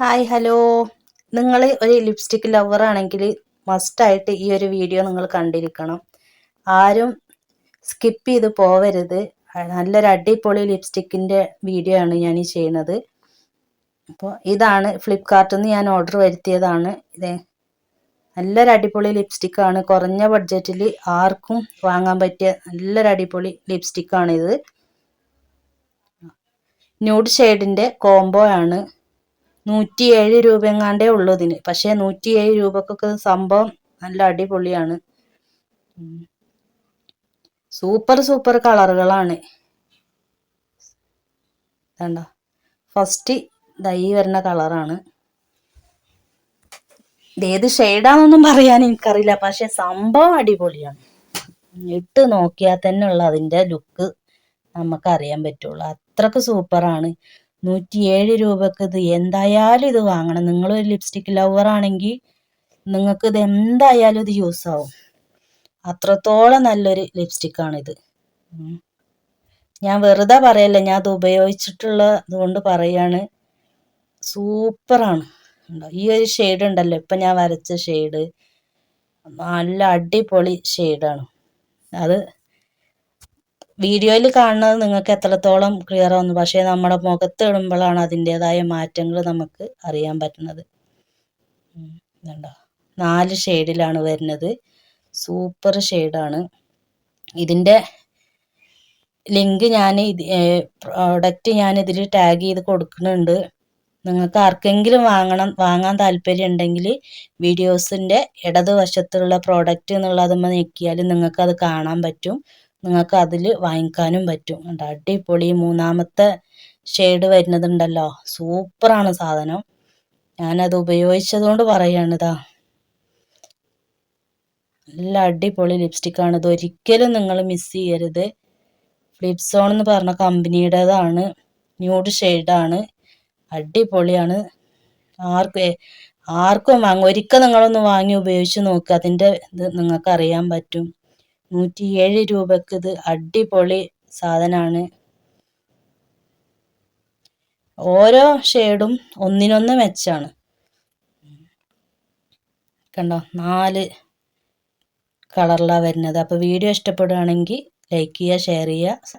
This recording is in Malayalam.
Hi hello. നിങ്ങൾ ഒരു ലിപ്സ്റ്റിക് ലവർ ആണെങ്കിൽ മസ്റ്റായിട്ട് ഈ ഒരു വീഡിയോ നിങ്ങൾ കണ്ടിരിക്കണം. ആരും സ്കിപ്പ് ചെയ്ത് പോവരുത്. നല്ലൊരു അടിപൊളി ലിപ്സ്റ്റിക്കിന്റെ വീഡിയോ ആണ് ഞാൻ ഈ ചെയ്യുന്നത്. അപ്പോൾ ഇതാണ് ഫ്ലിപ്കാർട്ടിൽ നിന്ന് ഞാൻ ഓർഡർ വരുത്തിയതാണ്. ഇത് നല്ലൊരു അടിപൊളി ലിപ്സ്റ്റിക്കാണ് കുറഞ്ഞ ബഡ്ജറ്റിൽ ആർക്കും വാങ്ങാൻ പറ്റിയ നല്ലൊരു അടിപൊളി ലിപ്സ്റ്റിക്കാണിത് ന്യൂഡ് ഷെയ്ഡിന്റെ കോംബോ ആണ്. നൂറ്റിയേഴ് രൂപ എങ്ങാണ്ടേ ഉള്ളൂ ഇതിന്. പക്ഷേ നൂറ്റിയേഴ് രൂപക്കൊക്കെ സംഭവം നല്ല അടിപൊളിയാണ്. സൂപ്പർ സൂപ്പർ കളറുകളാണ്. വേണ്ട ഫസ്റ്റ് ദൈ വരുന്ന കളറാണ്. ഏത് ഷെയ്ഡാണെന്നൊന്നും പറയാൻ എനിക്കറിയില്ല. പക്ഷെ സംഭവം അടിപൊളിയാണ്. ഇട്ട് നോക്കിയാൽ തന്നെ ഉള്ള അതിന്റെ ലുക്ക് നമുക്ക് അറിയാൻ പറ്റുള്ളൂ. അത്രയ്ക്ക് സൂപ്പറാണ്. നൂറ്റിയേഴ് രൂപക്ക് ഇത് എന്തായാലും ഇത് വാങ്ങണം. നിങ്ങളൊരു ലിപ്സ്റ്റിക് ലവർ ആണെങ്കിൽ നിങ്ങൾക്ക് ഇത് എന്തായാലും ഇത് യൂസ് ആവും. അത്രത്തോളം നല്ലൊരു ലിപ്സ്റ്റിക്കാണിത് ഞാൻ വെറുതെ പറയല്ല ഞാൻ അത് ഉപയോഗിച്ചിട്ടുള്ള അതുകൊണ്ട് പറയാണ്. സൂപ്പറാണ് ഈ ഒരു ഷെയ്ഡ് ഉണ്ടല്ലോ ഇപ്പം ഞാൻ വരച്ച ഷെയ്ഡ് നല്ല അടിപൊളി ഷെയ്ഡാണ് അത് വീഡിയോയിൽ കാണുന്നത് നിങ്ങൾക്ക് എത്രത്തോളം ക്ലിയർ ആവുന്നു. പക്ഷേ നമ്മുടെ മുഖത്ത് ഇടുമ്പോഴാണ് അതിന്റെതായ മാറ്റങ്ങൾ നമുക്ക് അറിയാൻ പറ്റുന്നത്. നാല് ഷെയ്ഡിലാണ് വരുന്നത്. സൂപ്പർ ഷെയ്ഡാണ് ഇതിന്റെ ലിങ്ക് ഞാൻ പ്രോഡക്റ്റ് ഞാൻ ഇതിൽ ടാഗ് ചെയ്ത് കൊടുക്കുന്നുണ്ട്. നിങ്ങൾക്ക് ആർക്കെങ്കിലും വാങ്ങണം വാങ്ങാൻ താല്പര്യം ഉണ്ടെങ്കിൽ വീഡിയോസിന്റെ ഇടതുവശത്തുള്ള പ്രോഡക്റ്റ് എന്നുള്ളതുമ്പോൾ ഞെക്കിയാൽ നിങ്ങൾക്കത് കാണാൻ പറ്റും. നിങ്ങൾക്ക് അതിൽ വാങ്ങിക്കാനും പറ്റും. കണ്ടോ? അടിപൊളി. മൂന്നാമത്തെ ഷെയ്ഡ് വരുന്നതുണ്ടല്ലോ. സൂപ്പറാണ് സാധനം. ഞാനത് ഉപയോഗിച്ചതുകൊണ്ട് പറയാണ് ഇതാ നല്ല അടിപൊളി ലിപ്സ്റ്റിക്കാണ് ഇത് ഒരിക്കലും നിങ്ങൾ മിസ് ചെയ്യരുത്. ഫ്ലിപ്സോൺ എന്ന് പറഞ്ഞ കമ്പനിയുടേതാണ് ന്യൂഡ് ഷെയ്ഡാണ് അടിപൊളിയാണ്. ആർക്കും ആർക്കും വാങ്ങും. ഒരിക്കൽ നിങ്ങളൊന്ന് വാങ്ങി ഉപയോഗിച്ച് നോക്കുക അതിന്റെ ഇത് നിങ്ങൾക്ക് അറിയാൻ പറ്റും. നൂറ്റിയേഴ് രൂപക്ക് ഇത് അടിപൊളി സാധനമാണ് ഓരോ ഷെയ്ഡും ഒന്നിനൊന്ന് മെച്ചാണ്. കണ്ടോ? നാല് കളറിലാണ് വരുന്നത്. അപ്പോൾ വീഡിയോ ഇഷ്ടപ്പെടുകയാണെങ്കിൽ ലൈക്ക് ചെയ്യുക ഷെയർ ചെയ്യുക.